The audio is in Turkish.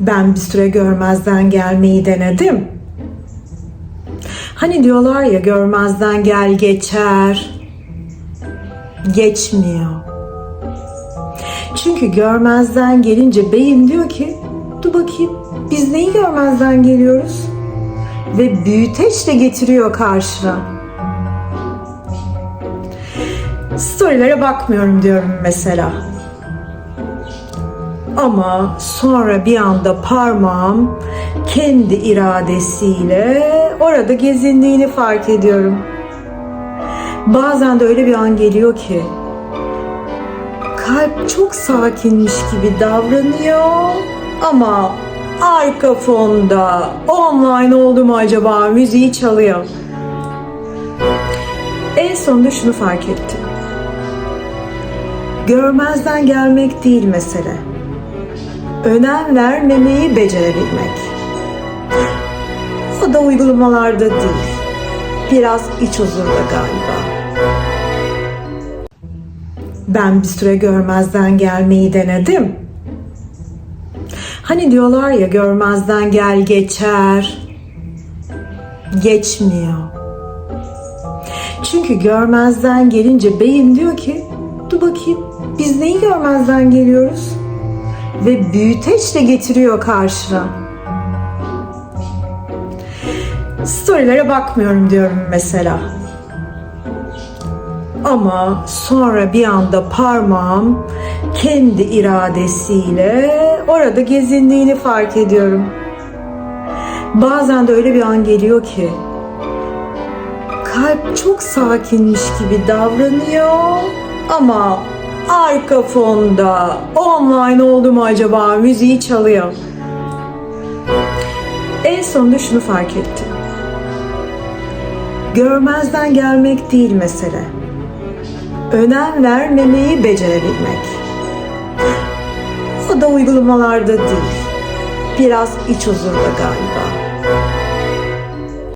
Ben bir süre görmezden gelmeyi denedim. Hani diyorlar ya görmezden gel geçer. Geçmiyor. Çünkü görmezden gelince beyin diyor ki dur bakayım biz neyi görmezden geliyoruz? Ve büyüteçle getiriyor karşına. Storylere bakmıyorum diyorum mesela. Ama sonra bir anda parmağım kendi iradesiyle orada gezindiğini fark ediyorum. Bazen de öyle bir an geliyor ki kalp çok sakinmiş gibi davranıyor ama arka fonda online oldu mu acaba müziği çalıyor. En sonunda şunu fark ettim. Görmezden gelmek değil mesele. Önem vermemeyi becerebilmek. O da uygulamalarda değil. Biraz iç huzurda galiba. Ben bir süre görmezden gelmeyi denedim. Hani diyorlar ya görmezden gel geçer. Geçmiyor. Çünkü görmezden gelince beyin diyor ki dur bakayım biz neyi görmezden geliyoruz? Ve büyüteçle getiriyor karşına. Storylere bakmıyorum diyorum mesela. Ama sonra bir anda parmağım kendi iradesiyle orada gezindiğini fark ediyorum. Bazen de öyle bir an geliyor ki kalp çok sakinmiş gibi davranıyor ama arka fonda online oldu mu acaba müziği çalıyor. En sonunda şunu fark ettim. Görmezden gelmek değil mesele. Önem vermemeyi becerebilmek. O da uygulamalarda değil. Biraz iç huzurda galiba.